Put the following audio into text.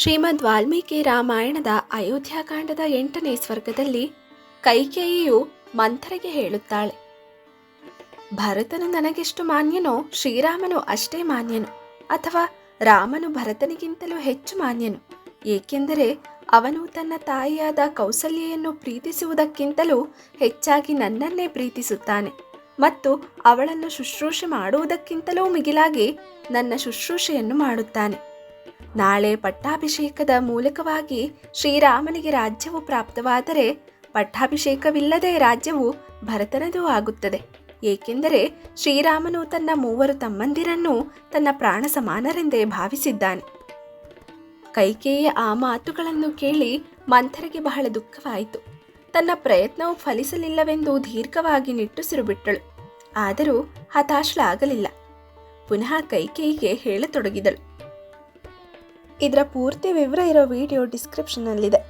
ಶ್ರೀಮದ್ ವಾಲ್ಮೀಕಿ ರಾಮಾಯಣದ ಅಯೋಧ್ಯಾಕಾಂಡದ ಎಂಟನೇ ಸ್ವರ್ಗದಲ್ಲಿ ಕೈಕೇಯಿಯು ಮಂಥರಿಗೆ ಹೇಳುತ್ತಾಳೆ, ಭರತನು ನನಗೆಷ್ಟು ಮಾನ್ಯನೋ, ಶ್ರೀರಾಮನು ಅಷ್ಟೇ ಮಾನ್ಯನು, ಅಥವಾ ರಾಮನು ಭರತನಿಗಿಂತಲೂ ಹೆಚ್ಚು ಮಾನ್ಯನು, ಏಕೆಂದರೆ ಅವನು ತನ್ನ ತಾಯಿಯಾದ ಕೌಸಲ್ಯೆಯನ್ನು ಪ್ರೀತಿಸುವುದಕ್ಕಿಂತಲೂ ಹೆಚ್ಚಾಗಿ ನನ್ನನ್ನೇ ಪ್ರೀತಿಸುತ್ತಾನೆ ಮತ್ತು ಅವಳನ್ನು ಶುಶ್ರೂಷೆ ಮಾಡುವುದಕ್ಕಿಂತಲೂ ಮಿಗಿಲಾಗಿ ನನ್ನ ಶುಶ್ರೂಷೆಯನ್ನು ಮಾಡುತ್ತಾನೆ. ನಾಳೆ ಪಟ್ಟಾಭಿಷೇಕದ ಮೂಲಕವಾಗಿ ಶ್ರೀರಾಮನಿಗೆ ರಾಜ್ಯವು ಪ್ರಾಪ್ತವಾದರೆ ಪಟ್ಟಾಭಿಷೇಕವಿಲ್ಲದೆ ರಾಜ್ಯವು ಭರತನದೂ ಆಗುತ್ತದೆ. ಏಕೆಂದರೆ ಶ್ರೀರಾಮನು ತನ್ನ ಮೂವರು ತಮ್ಮಂದಿರನ್ನು ತನ್ನ ಪ್ರಾಣ ಸಮಾನರೆಂದೇ ಭಾವಿಸಿದ್ದಾನೆ. ಕೈಕೇಯ ಆ ಮಾತುಗಳನ್ನು ಕೇಳಿ ಮಂಥರಿಗೆ ಬಹಳ ದುಃಖವಾಯಿತು. ತನ್ನ ಪ್ರಯತ್ನವು ಫಲಿಸಲಿಲ್ಲವೆಂದು ದೀರ್ಘವಾಗಿ ನಿಟ್ಟುಸಿರು ಬಿಟ್ಟಳು ಆದರೂ ಹತಾಶಳಾಗಲಿಲ್ಲ. ಪುನಃ ಕೈಕೇಯಿಗೆ ಹೇಳತೊಡಗಿದಳು. ಇದರ ಪೂರ್ತಿ ವಿವರ ಇರೋ ವಿಡಿಯೋ ಡಿಸ್ಕ್ರಿಪ್ಷನ್ನಲ್ಲಿದೆ